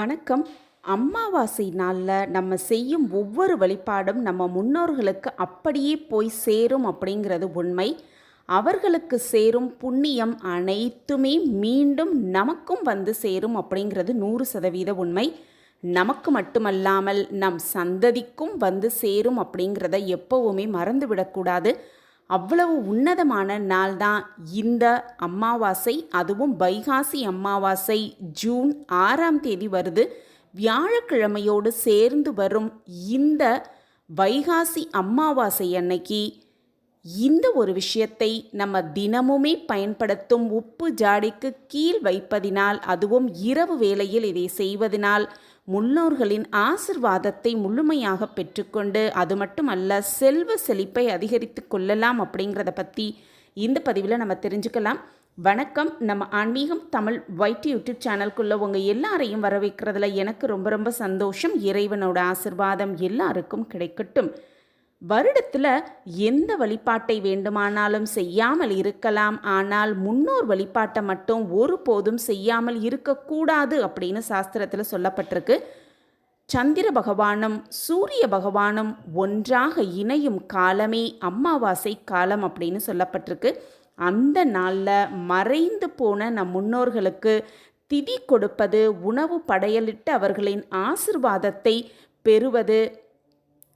வணக்கம். அமாவாசை நாளில் நம்ம செய்யும் ஒவ்வொரு வழிபாடும் நம்ம முன்னோர்களுக்கு அப்படியே போய் சேரும் அப்படிங்கிறது உண்மை. அவர்களுக்கு சேரும் புண்ணியம் அனைத்துமே மீண்டும் நமக்கும் வந்து சேரும் அப்படிங்கிறது நூறு சதவீத உண்மை. நமக்கு மட்டுமல்லாமல் நம் சந்ததிக்கும் வந்து சேரும் அப்படிங்கிறத எப்போவுமே மறந்துவிடக்கூடாது. அவ்வளவு உன்னதமான நாள் தான் இந்த அமாவாசை அதுவும் வைகாசி அமாவாசை ஜூன் ஆறாம் தேதி வருது. வியாழக்கிழமையோடு சேர்ந்து வரும் இந்த வைகாசி அமாவாசை அன்னைக்கு இந்த ஒரு விஷயத்தை நம்ம தினமுமே பயன்படுத்தும் உப்பு ஜாடிக்கு கீழ் வைப்பதினால் அதுவும் இரவு வேளையில் இதை செய்வதனால் முன்னோர்களின் ஆசிர்வாதத்தை முழுமையாக பெற்றுக்கொண்டு அது மட்டுமல்ல செல்வ செழிப்பை அதிகரித்து கொள்ளலாம் அப்படிங்கிறத பற்றி இந்த பதிவில் நம்ம தெரிஞ்சுக்கலாம். வணக்கம். நம்ம ஆன்மீகம் தமிழ் ஒயிட் யூடியூப் சேனல்குள்ளே உங்கள் எல்லாரையும் வரவேற்கிறதுல எனக்கு ரொம்ப ரொம்ப சந்தோஷம். இறைவனோட ஆசிர்வாதம் எல்லாருக்கும் கிடைக்கட்டும். வருடத்தில் எந்த வழிபாட்டை வேண்டுமானாலும் செய்யாமல் இருக்கலாம். ஆனால் முன்னோர் வழிபாட்டை மட்டும் ஒருபோதும் செய்யாமல் இருக்கக்கூடாது அப்படின்னு சாஸ்திரத்தில் சொல்லப்பட்டிருக்கு. சந்திர பகவானும் சூரிய பகவானும் ஒன்றாக இணையும் காலமே அமாவாசை காலம் அப்படின்னு சொல்லப்பட்டிருக்கு. அந்த நாளில் மறைந்து போன நம் முன்னோர்களுக்கு திதி கொடுப்பது உணவு படையலிட்டு அவர்களின் ஆசிர்வாதத்தை பெறுவது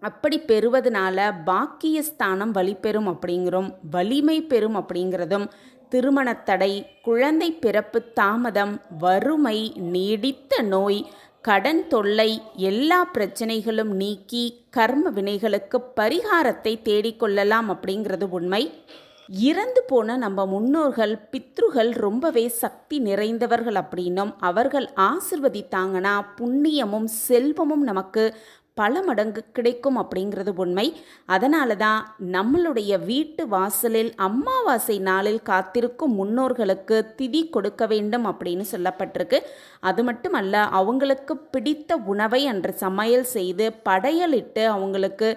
அப்படி பெறுவதனால பாக்கியஸ்தானம் வழி பெறும் அப்படிங்கிறோம். வலிமை பெறும் அப்படிங்கிறதும் திருமணத்தடை குழந்தை பிறப்பு தாமதம் வறுமை நீடித்த நோய் கடன் தொல்லை எல்லா பிரச்சனைகளும் நீக்கி கர்ம வினைகளுக்கு பரிகாரத்தை தேடிக்கொள்ளலாம் அப்படிங்கிறது உண்மை. இறந்து போன நம்ம முன்னோர்கள் பித்ருகள் ரொம்பவே சக்தி நிறைந்தவர்கள் அப்படின்னும் அவர்கள் ஆசிர்வதித்தாங்கன்னா புண்ணியமும் செல்வமும் நமக்கு பல மடங்கு கிடைக்கும் அப்படிங்கிறது உண்மை. அதனால தான் நம்மளுடைய வீட்டு வாசலில் அம்மாவாசை நாளில் காத்திருக்கும் முன்னோர்களுக்கு திதி கொடுக்க வேண்டும் அப்படின்னு சொல்லப்பட்டிருக்கு. அது மட்டுமல்ல அவங்களுக்கு பிடித்த உணவை அன்று சமையல் செய்து படையலிட்டு அவங்களுக்கு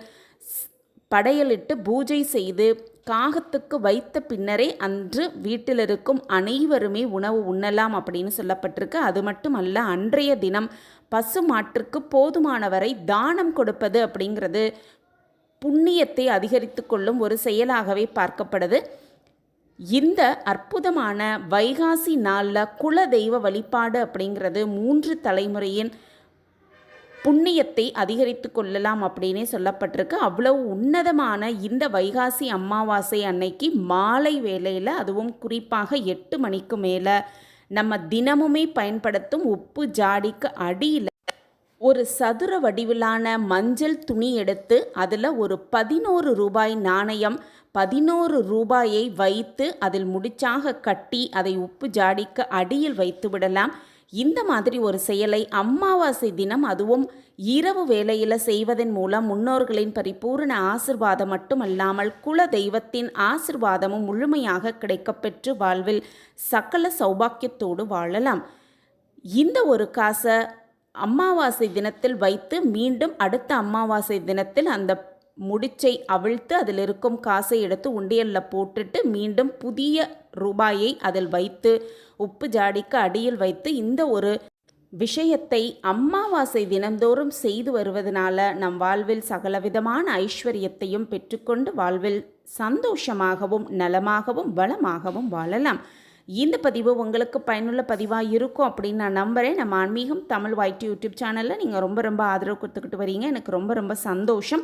படையலிட்டு பூஜை செய்து காகத்துக்கு வைத்த பின்னரே அன்று வீட்டில் இருக்கும் அனைவருமே உணவு உண்ணலாம் அப்படின்னு சொல்லப்பட்டிருக்கு. அது மட்டும் அல்ல அன்றைய தினம் பசு மாற்றுக்கு போதுமானவரை தானம் கொடுப்பது அப்படிங்கிறது புண்ணியத்தை அதிகரித்து கொள்ளும் ஒரு செயலாகவே பார்க்கப்படுது. இந்த அற்புதமான வைகாசி நாளில் குல தெய்வ வழிபாடு அப்படிங்கிறது மூன்று தலைமுறையின் புண்ணியத்தை அதிகரித்து கொள்ளலாம் அப்படின்னே சொல்லப்பட்டிருக்கு. அவ்வளவு உன்னதமான இந்த வைகாசி அமாவாசை அன்னைக்கு மாலை வேளையில் அதுவும் குறிப்பாக எட்டு மணிக்கு மேலே நம்ம தினமுமே பயன்படுத்தும் உப்பு ஜாடிக்கு அடியில் ஒரு சதுர வடிவிலான மஞ்சள் துணி எடுத்து அதில் ஒரு பதினோரு ரூபாய் நாணயம் பதினோரு ரூபாயை வைத்து அதில் முடிச்சாக கட்டி அதை உப்பு ஜாடிக்கு அடியில் வைத்து விடலாம். இந்த மாதிரி ஒரு செயலை அமாவாசை தினம் அதுவும் இரவு வேளையில் செய்வதன் மூலம் முன்னோர்களின் பரிபூர்ண ஆசிர்வாதம் மட்டுமல்லாமல் குல தெய்வத்தின் ஆசிர்வாதமும் முழுமையாக கிடைக்கப்பெற்று வாழ்வில் சகல சௌபாக்கியத்தோடு வாழலாம். இந்த ஒரு காசை அமாவாசை தினத்தில் வைத்து மீண்டும் அடுத்த அமாவாசை தினத்தில் அந்த முடிச்சை அவிழ்த்து அதில் இருக்கும் காசை எடுத்து உண்டியலில் போட்டுட்டு மீண்டும் புதிய ரூபாயை அதில் வைத்து உப்பு ஜாடிக்கு அடியில் வைத்து இந்த ஒரு விஷயத்தை அம்மாவாசை தினந்தோறும் செய்து வருவதனால நம் வாழ்வில் சகலவிதமான ஐஸ்வர்யத்தையும் பெற்றுக்கொண்டு வாழ்வில் சந்தோஷமாகவும் நலமாகவும் வளமாகவும் வாழலாம். இந்த பதிவு உங்களுக்கு பயனுள்ள பதிவாக இருக்கும் அப்படின்னு நான் நம்புகிறேன் நம்ம ஆன்மீகம் தமிழ் வாய்ட்டு யூடியூப் சேனலில் நீங்கள் ரொம்ப ரொம்ப ஆதரவு கொடுத்துக்கிட்டு வரீங்க. எனக்கு ரொம்ப ரொம்ப சந்தோஷம்.